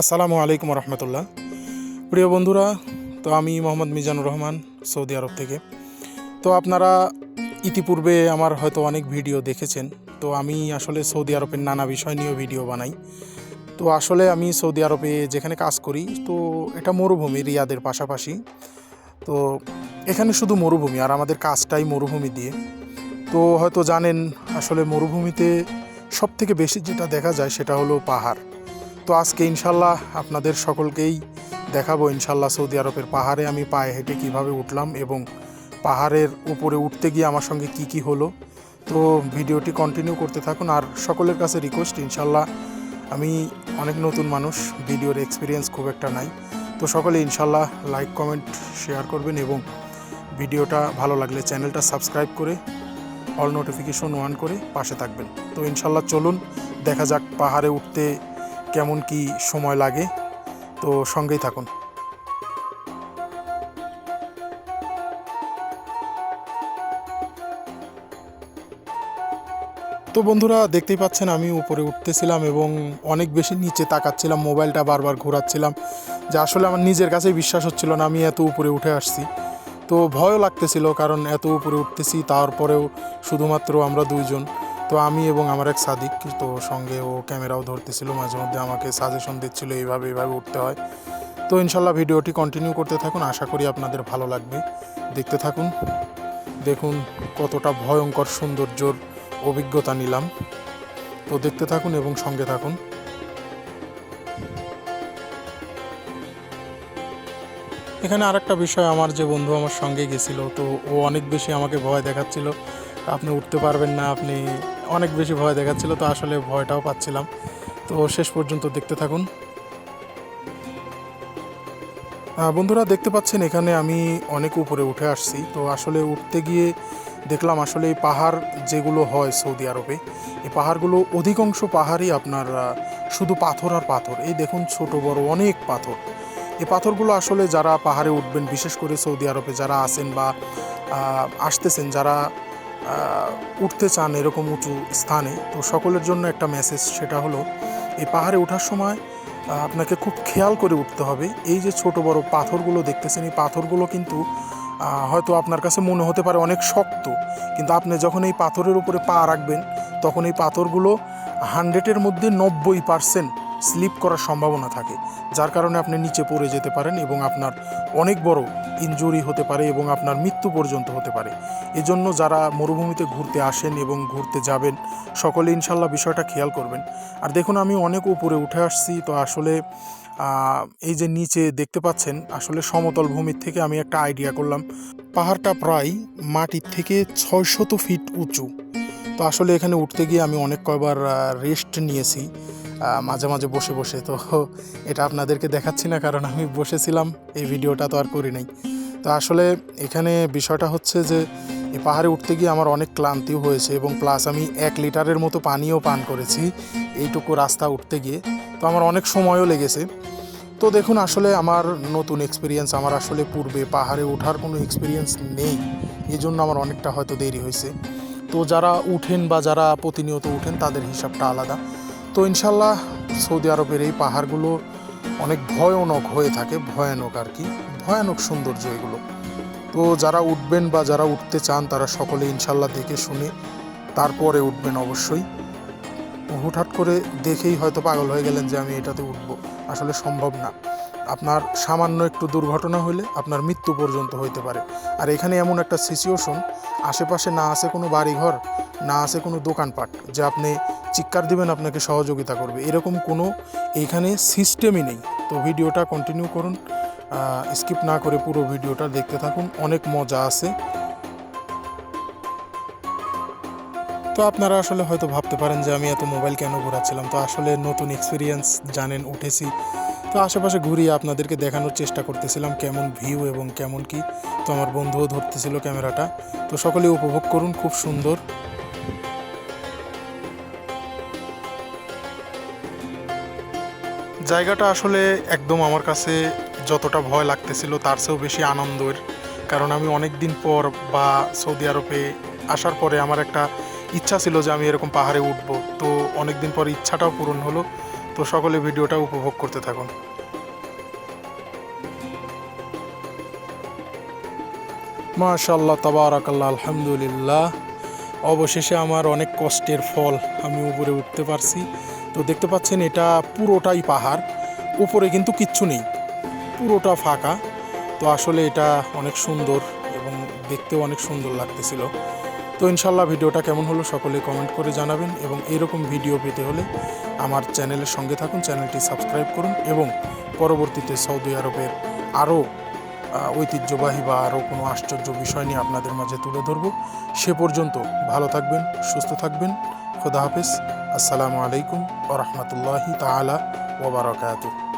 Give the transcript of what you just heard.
আসসালামু আলাইকুম রহমতুল্লাহ। প্রিয় বন্ধুরা, তো আমি মোহাম্মদ মিজানুর রহমান, সৌদি আরব থেকে। তো আপনারা ইতিপূর্বে আমার হয়তো অনেক ভিডিও দেখেছেন। তো আমি আসলে সৌদি আরবের নানা বিষয় নিয়েও ভিডিও বানাই। তো আসলে আমি সৌদি আরবে যেখানে কাজ করি, তো এটা মরুভূমি, রিয়াদের পাশাপাশি। তো এখানে শুধু মরুভূমি, আর আমাদের কাজটাই মরুভূমি দিয়ে। তো হয়তো জানেন, আসলে মরুভূমিতে সব থেকে বেশি যেটা দেখা যায় সেটা হলো পাহাড়। তো আজকে ইনশাল্লাহ আপনাদের সকলকেই দেখাবো ইনশাল্লাহ সৌদি আরবের পাহাড়ে আমি পায়ে হেঁটে কীভাবে উঠলাম এবং পাহাড়ের উপরে উঠতে গিয়ে আমার সঙ্গে কি কি হলো। তো ভিডিওটি কন্টিনিউ করতে থাকুন আর সকলের কাছে রিকোয়েস্ট ইনশাল্লাহ আমি অনেক নতুন মানুষ, ভিডিওর এক্সপিরিয়েন্স খুব একটা নাই। তো সকলে ইনশাল্লাহ লাইক কমেন্ট শেয়ার করবেন এবং ভিডিওটা ভালো লাগলে চ্যানেলটা সাবস্ক্রাইব করে অল নোটিফিকেশন অন করে পাশে থাকবেন। তো ইনশাল্লাহ চলুন, দেখা যাক পাহাড়ে উঠতে কেমন কি সময় লাগে, তো সঙ্গেই থাকুন। তো বন্ধুরা, দেখতেই পাচ্ছেন আমি উপরে উঠতেছিলাম এবং অনেক বেশি নিচে তাকাচ্ছিলাম, মোবাইলটা বারবার ঘোরাচ্ছিলাম, যে আসলে আমার নিজের কাছেই বিশ্বাস হচ্ছিল না, আমি এত উপরে উঠে আসছি। তো ভয়ও লাগতেছিল, কারণ এত উপরে উঠতেছি, তারপরেও শুধুমাত্র আমরা দুইজন। তো আমি এবং আমার এক সাদিক তো সঙ্গে ও ক্যামেরাও ধরতেছিল, মাঝে মধ্যে আমাকে সাজেশন দিচ্ছিল এইভাবে এইভাবে উঠতে হয়। তো ইনশাল্লাহ ভিডিওটি কন্টিনিউ করতে থাকুন, আশা করি আপনাদের ভালো লাগবে। দেখতে থাকুন, দেখুন কতটা ভয়ঙ্কর সৌন্দর্যর অভিজ্ঞতা নিলাম। তো দেখতে থাকুন এবং সঙ্গে থাকুন। এখানে আরেকটা বিষয়, আমার যে বন্ধু আমার সঙ্গে গেছিল, তো ও অনেক বেশি আমাকে ভয় দেখাচ্ছিল। আপনি উঠতে পারবেন না, আপনি অনেক বেশি ভয় দেখাচ্ছিল, তো আসলে ভয়টাও পাচ্ছিলাম। তো শেষ পর্যন্ত দেখতে থাকুন। বন্ধুরা, দেখতে পাচ্ছেন, এখানে আমি অনেক উপরে উঠে আসছি। তো আসলে উঠতে গিয়ে দেখলাম, আসলে এই পাহাড় যেগুলো হয় সৌদি আরবে, এই পাহাড়গুলো অধিকাংশ পাহাড়ই আপনার শুধু পাথর আর পাথর। এই দেখুন, ছোট, বড় অনেক পাথর। এই পাথরগুলো আসলে যারা পাহাড়ে উঠবেন, বিশেষ করে সৌদি আরবে যারা আছেন বা আসতেছেন, যারা উঠতে চান এরকম উঁচু স্থানে, তো সকলের জন্য একটা মেসেজ সেটা হলো, এই পাহাড়ে ওঠার সময় আপনাকে খুব খেয়াল করে উঠতে হবে। এই যে ছোট বড় পাথরগুলো দেখতেছেন, এই পাথরগুলো কিন্তু হয়তো আপনার কাছে মনে হতে পারে অনেক শক্ত, কিন্তু আপনি যখন এই পাথরের উপরে পা রাখবেন, তখন এই পাথরগুলো হান্ড্রেডের মধ্যে নব্বই পার্সেন্ট স্লিপ করার সম্ভাবনা থাকে, যার কারণে আপনি নিচে পড়ে যেতে পারেন এবং আপনার অনেক বড় ইনজুরি হতে পারে এবং আপনার মৃত্যু পর্যন্ত হতে পারে। এজন্য যারা মরুভূমিতে ঘুরতে আসেন এবং ঘুরতে যাবেন, সকলে ইনশাল্লাহ বিষয়টা খেয়াল করবেন। আর দেখুন, আমি অনেক উপরে উঠে আসছি, তো আসলে এই যে নিচে দেখতে পাচ্ছেন, আসলে সমতল ভূমির থেকে আমি একটা আইডিয়া করলাম। পাহাড়টা প্রায় মাটির থেকে ছয়শত ফিট উঁচু। তো আসলে এখানে উঠতে গিয়ে আমি অনেক কয়বার রেস্ট নিয়েছি। মাঝে মাঝে বসে বসে। তো এটা আপনাদেরকে দেখাচ্ছি না, কারণ আমি বসেছিলাম, এই ভিডিওটা তো আর করি নাই। তো আসলে এখানে বিষয়টা হচ্ছে যে এই পাহাড়ে উঠতে গিয়ে আমার অনেক ক্লান্তিও হয়েছে এবং প্লাস আমি এক লিটারের মতো পানিও পান করেছি এইটুকু রাস্তা উঠতে গিয়ে। তো আমার অনেক সময়ও লেগেছে। তো দেখুন, আসলে আমার নতুন এক্সপিরিয়েন্স আমার আসলে পূর্বে পাহাড়ে ওঠার কোনো এক্সপিরিয়েন্স নেই। এই জন্য আমার অনেকটা হয়তো দেরি হয়েছে। তো যারা উঠেন বা যারা প্রতিনিয়ত উঠেন, তাদের হিসাবটা আলাদা। তো ইনশাল্লাহ সৌদি আরবের এই পাহাড়গুলো অনেক ভয়ানক হয়ে থাকে, ভয়ানক আর কি, ভয়ানক সৌন্দর্য এগুলো। তো যারা উঠবেন বা যারা উঠতে চান, তারা সকলে ইনশাল্লাহ দেখে শুনে তারপরে উঠবেন অবশ্যই। হুটহাট করে দেখেই হয়তো পাগল হয়ে গেলেন যে আমি এটাতে উঠব। আসলে সম্ভব না। আপনার সামান্য একটু দুর্ঘটনা হলে আপনার মৃত্যু পর্যন্ত হইতে পারে। আর এখানে এমন একটা সিচুয়েশন আশেপাশে না আছে কোনো বাড়িঘর, না আছে কোনো দোকানপাট, যে আপনি চিৎকার দিবেন আপনাকে সহযোগিতা করবে। এরকম কোনো এইখানে সিস্টেমই নেই। তো ভিডিওটা কন্টিনিউ করুন স্কিপ না করে পুরো ভিডিওটা দেখতে থাকুন, অনেক মজা আছে। তো আপনারা আসলে হয়তো ভাবতে পারেন যে আমি এত মোবাইল কেন ঘোরাচ্ছিলাম? তো আসলে নতুন এক্সপিরিয়েন্স জানেন, উঠেছি। তো আশেপাশে ঘুরিয়ে আপনাদেরকে দেখানোর চেষ্টা করতেছিলাম কেমন ভিউ এবং কেমন কি। তো আমার বন্ধুও ধরতেছিল ক্যামেরাটা। তো সকলে উপভোগ করুন, খুব সুন্দর। জায়গাটা আসলে একদম আমার কাছে যতটা ভয় লাগতেছিল, তার চেয়েও বেশি আনন্দের। কারণ আমি অনেক দিন পর বা সৌদি আরবে আসার পরে আমার একটা ইচ্ছা ছিল যে আমি এরকম পাহাড়ে উঠব। তো অনেক দিন পর ইচ্ছাটাও পূরণ হলো। তো সকলে ভিডিওটা উপভোগ করতে থাকুন। মাশাল্লাহ তাবারাকাল্লাহ, আলহামদুলিল্লাহ। অবশেষে আমার অনেক কষ্টের ফল আমি উপরে উঠতে পারছি। তো দেখতে পাচ্ছেন, এটা পুরোটাই পাহাড়, উপরে কিন্তু কিচ্ছু নেই, পুরোটা ফাঁকা। তো আসলে এটা অনেক সুন্দর এবং দেখতেও অনেক সুন্দর লাগতেছিল। তো ইনশাল্লাহ ভিডিওটা কেমন হলো সকলে কমেন্ট করে জানাবেন এবং এরকম ভিডিও পেতে হলে আমার চ্যানেলের সঙ্গে থাকুন চ্যানেলটি সাবস্ক্রাইব করুন এবং পরবর্তীতে সৌদি আরবের আরও ঐতিহ্যবাহী বা আরও কোনো আশ্চর্য বিষয় নিয়ে আপনাদের মাঝে তুলে ধরব। সে পর্যন্ত ভালো থাকবেন, সুস্থ থাকবেন, খোদা হাফেজ, আসসালামু আলাইকুম ও রহমতুল্লাহি তালা ওবরাকাতুহ